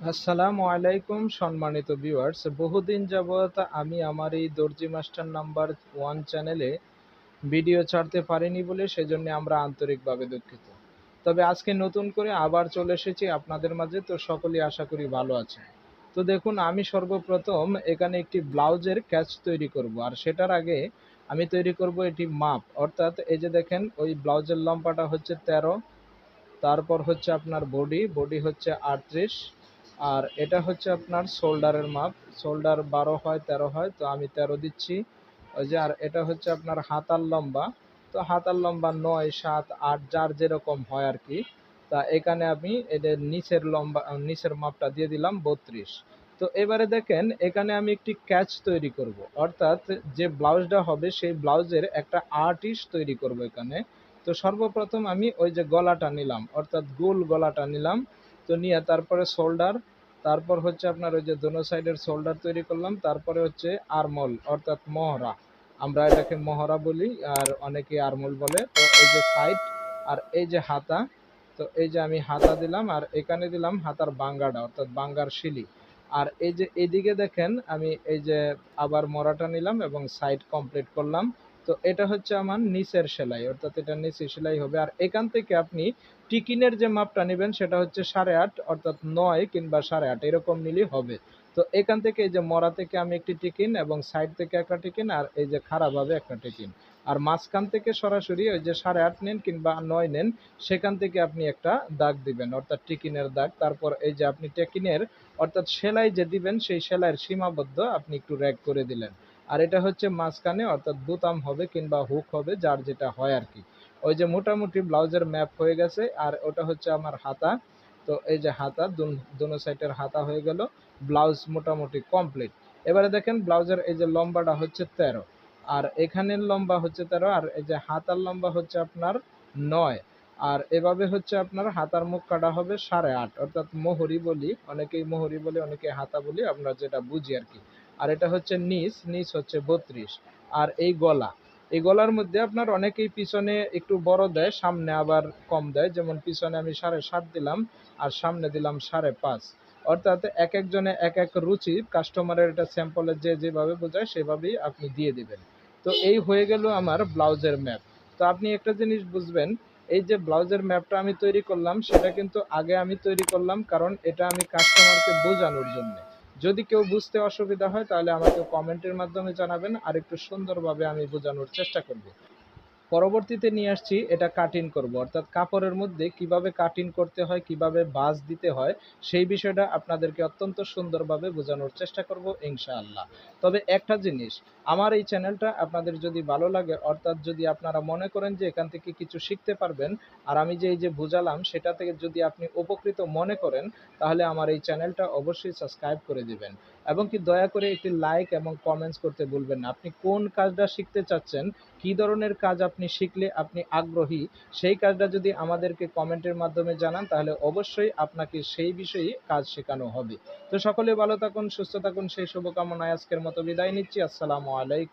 আসসালামু আলাইকুম সম্মানিত ভিউয়ার্স বহুদিন যাবৎ আমি আমার এই দর্জি মাস্টার নাম্বার ওয়ান চ্যানেলে ভিডিও ছাড়তে পারিনি বলে সেজন্য আমরা আন্তরিকভাবে দুঃখিত। তবে আজকে নতুন করে আবার চলে এসেছি আপনাদের মাঝে, তো সকলেই আশা করি ভালো আছে তো দেখুন, আমি সর্বপ্রথম এখানে একটি ব্লাউজের ক্যাচ তৈরি করব, আর সেটার আগে আমি তৈরি করব এটি মাপ। অর্থাৎ এই যে দেখেন, ওই ব্লাউজের লম্বাটা হচ্ছে তেরো, তারপর হচ্ছে আপনার বডি বডি হচ্ছে আটত্রিশ আর এটা হচ্ছে আপনার শোল্ডারের মাপ। শোল্ডার বারো হয়, তেরো হয়, তো আমি তেরো দিচ্ছি। ওই যে, আর এটা হচ্ছে আপনার হাতার লম্বা। তো হাতার লম্বা নয়, সাত, আট, যার যেরকম হয় আর কি। তা এখানে আমি এদের নিচের লম্বা, নিচের মাপটা দিয়ে দিলাম বত্রিশ। তো এবারে দেখেন, এখানে আমি একটি ক্যাচ তৈরি করব। অর্থাৎ যে ব্লাউজটা হবে, সেই ব্লাউজের একটা আর্টিস্ট তৈরি করব এখানে। তো সর্বপ্রথম আমি ওই যে গলাটা নিলাম। অর্থাৎ গোল গলাটা নিলাম। তো নিয়ে তারপরে শোল্ডার তারপর হচ্ছে আপনার ওই যে দোনো সাইডের শোল্ডার তৈরি করলাম, তারপরে হচ্ছে আরমল অর্থাৎ মহড়া। আমরা এটাকে মহড়া বলি, আর অনেকে আরমল বলে। তো এই যে সাইড আর এই যে হাতা, তো এই যে আমি হাতা দিলাম, আর এখানে দিলাম হাতার বাঙ্গাটা, অর্থাৎ বাঙ্গার শিলি আর এই যে এদিকে দেখেন, আমি এই যে আবার মরাটা নিলাম এবং সাইড কমপ্লিট করলাম। তো এটা হচ্ছে আমার নিচের সেলাই, অর্থাৎ এটা নিচে সেলাই হবে। আর এখান থেকে আপনি টিকিনের যে মাপটা নেবেন সেটা হচ্ছে সাড়ে আট, অর্থাৎ নয় কিংবা সাড়ে আট, এরকম নিলেই হবে। তো এখান থেকে এই যে মরা থেকে আমি একটি টিকিন এবং সাইড থেকে একটা টিকিন আর এই যে খারাপভাবে একটা টিকিন। আর মাঝখান থেকে সরাসরি ওই যে সাড়ে আট নেন কিংবা নয় নেন, সেখান থেকে আপনি একটা দাগ দিবেন, অর্থাৎ টিকিনের দাগ। তারপর এই যে আপনি টেকিনের, অর্থাৎ সেলাই যে দিবেন, সেই সেলাইয়ের সীমাবদ্ধ আপনি একটু র্যাক করে দিলেন। আর এটা হচ্ছে মাঝখানে, অর্থাৎ বোতাম হবে কিংবা হুক হবে, যার যেটা হয় আর কি। ওই যে মোটামুটি ব্লাউজের ম্যাপ হয়ে গেছে, আর ওটা হচ্ছে আমার হাতা। তো এই যে হাতা, দোনো সাইডের হাতা হয়ে গেল, ব্লাউজ মোটামুটি কমপ্লিট। এবারে দেখেন ব্লাউজের এই যে লম্বাটা হচ্ছে তেরো, আর এখানের লম্বা হচ্ছে তেরো, আর এই যে হাতার লম্বা হচ্ছে আপনার নয়, আর এভাবে হচ্ছে আপনার হাতার মুখ কাটা হবে সাড়ে আট, অর্থাৎ মোহরি বলি, অনেকেই মোহরি বলি অনেকে হাতা বলি, আমরা যেটা বুঝি আর কি। আর এটা হচ্ছে নিচ নিচ হচ্ছে বত্রিশ। আর এই গলা, এই গলার মধ্যে আপনার অনেকেই পিছনে একটু বড় দেয়, সামনে আবার কম দেয়। যেমন পিছনে আমি সাড়ে সাত দিলাম আর সামনে দিলাম সাড়ে পাঁচ। অর্থাৎ এক একজনে এক এক রুচি কাস্টমারের এটা স্যাম্পলের যে যেভাবে বোঝায়, সেভাবেই আপনি দিয়ে দিবেন। তো এই হয়ে গেল আমার ব্লাউজের ম্যাপ তো আপনি একটা জিনিস বুঝবেন, এই যে ব্লাউজের ম্যাপটা আমি তৈরি করলাম, সেটা কিন্তু আগে আমি তৈরি করলাম, কারণ এটা আমি কাস্টমারকে বোঝানোর জন্য। যদি কেউ বুঝতে অসুবিধা হয়, তাহলে আমাকে কমেন্টের মাধ্যমে জানাবেন, আর একটু সুন্দরভাবে আমি বোঝানোর চেষ্টা করব। পরবর্তীতে নিয়ে আসছি, এটা কাটিং করব। অর্থাৎ কাপড়ের মধ্যে কীভাবে কাটিং করতে হয়, কীভাবে বাজ দিতে হয়, সেই বিষয়টা আপনাদেরকে অত্যন্ত সুন্দরভাবে বোঝানোর চেষ্টা করব ইনশাআল্লাহ। তবে একটা জিনিস, আমার এই চ্যানেলটা আপনাদের যদি ভালো লাগে, অর্থাৎ যদি আপনারা মনে করেন যে এখান থেকে কিছু শিখতে পারবেন, আর আমি যে এই যে বোঝালাম, সেটা থেকে যদি আপনি উপকৃত মনে করেন, তাহলে আমার এই চ্যানেলটা অবশ্যই সাবস্ক্রাইব করে দিবেন। এবং কি দয়া করে একটি লাইক এবং কমেন্টস করতে ভুলবেন না। আপনি কোন কাজটা শিখতে চাচ্ছেন, কি ধরনের কাজ আপনি শিখলে আপনি আগ্রহী, সেই কাজটা যদি আমাদেরকে কমেন্টের মাধ্যমে জানান, তাহলে অবশ্যই আপনাকে সেই বিষয়ে কাজ শেখানো হবে। তো সকলে ভালো থাকুন, সুস্থ থাকুন, সেই শুভকামনায় আজকের মতো বিদায় নিচ্ছি। আসসালামু আলাইকুম।